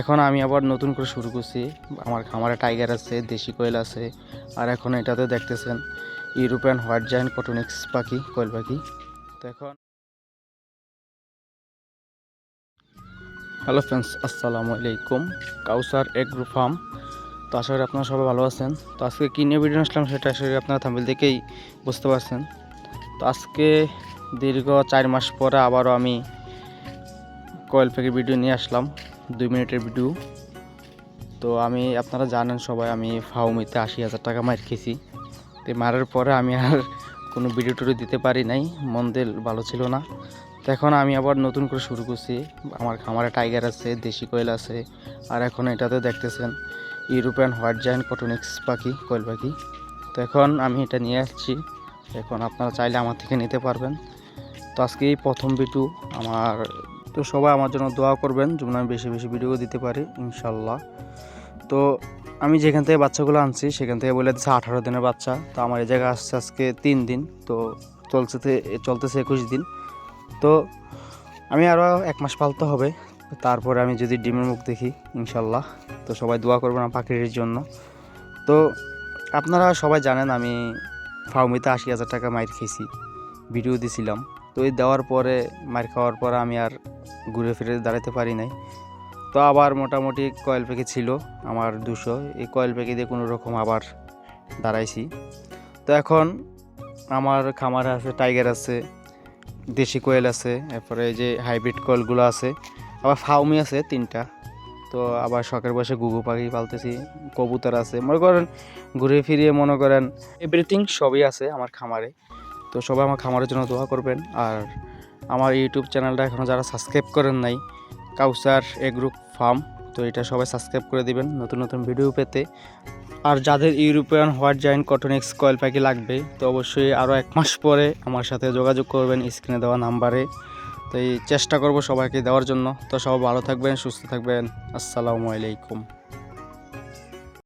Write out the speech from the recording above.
এখন আমি আবার নতুন করে শুরু করছি। আমার খামারে টাইগার আছে, দেশি কোয়েল আছে, আর এখন এটাতে দেখতেছেন ইউরোপিয়ান হোয়াইট জায়ান্ট কটনিক্স পাখি, কোয়েল পাখি। তো এখন হ্যালো ফ্রেন্ডস আসসালামু আলাইকুম। Kawsar agro farm. তো আশা করি আপনারা সবাই ভালো আছেন। তো আজকে কী নিয়ে ভিডিও আসলাম সেটা আশা করি আপনারা থাম্বিল দেখেই বুঝতে পারছেন। তো আজকে দীর্ঘ চার মাস পরে আবারও আমি কয়েল পাখির ভিডিও নিয়ে আসলাম। দুই মিনিটের ভিডিও। তো আমি, আপনারা জানেন সবাই, আমি ফাউমিতে আশি হাজার টাকা মার খেয়েছি। তো মারার পরে আমি আর কোনো ভিডিও টিডিও দিতে পারি নাই মন্দের ভালো ছিল না। তো এখন আমি আবার নতুন করে শুরু করছি। আমার খামারে টাইগার আছে, দেশি কোয়েল আছে, আর এখন এটাতে দেখতেছেন ইউরোপিয়ান হোয়াইট জায়ান্ট কটনিক্স পাখি, কোয়েল পাখি। তো এখন আমি এটা নিয়ে আসছি। এখন আপনারা চাইলে আমার থেকে নিতে পারবেন। তো আজকে এই প্রথম ভিডিও আমার তো সবাই আমার জন্য দোয়া করবেন, যেমন আমি বেশি বেশি ভিডিও দিতে পারি ইনশাল্লাহ তো আমি যেখান থেকে বাচ্চাগুলো আনছি, সেখান থেকে বলে দিচ্ছে আঠারো দিনের বাচ্চা। তো আমার এই জায়গায় আসছে আজকে তিন দিন, তো চলছে চলতেছে একুশ দিন। তো আমি আরও এক মাস পালতে হবে, তারপরে আমি যদি ডিমের মুখ দেখি ইনশাল্লাহ তো সবাই দোয়া করবেন পাখির জন্য। তো আপনারা সবাই জানেন, আমি ফার্মিতে আশি হাজার টাকা মাইর খেয়েছি ভিডিও দিছিলাম। তো এই দেওয়ার পরে, মার খাওয়ার পরে আমি আর ঘুরে ফিরে দাঁড়াতে পারি নাই। তো আবার মোটামুটি কয়েল প্যাকে ছিল আমার দুশো। এই কয়েল প্যাকে দিয়ে কোনো রকম আবার দাঁড়াইছি। তো এখন আমার খামারে আছে, টাইগার আছে, দেশি কোয়েল আছে, এরপরে যে হাইব্রিড কোয়েলগুলো আছে, আবার ফাউমি আছে তিনটা। তো আবার শখের বসে গুগু পাখি পালতেছি, কবুতর আছে। মনে করেন ঘুরে ফিরিয়ে মনে করেন এভরিথিং সবই আছে আমার খামারে। তো সবাই আমার খামারের জন্য দোয়া করবেন। আর আমার ইউটিউব চ্যানেলটা এখনও যারা সাবস্ক্রাইব করেন নাই, কাউসার এগ্রুপ ফার্ম, তো এটা সবাই সাবস্ক্রাইব করে দিবেন নতুন নতুন ভিডিও পেতে। আর যাদের European white giant coturnix quail পাখি লাগবে, তো অবশ্যই আরও এক মাস পরে আমার সাথে যোগাযোগ করবেন স্ক্রিনে দেওয়া নাম্বারে। তো এই চেষ্টা করব সবাইকে দেওয়ার জন্য। তো সবাই ভালো থাকবেন, সুস্থ থাকবেন। আসসালামু আলাইকুম।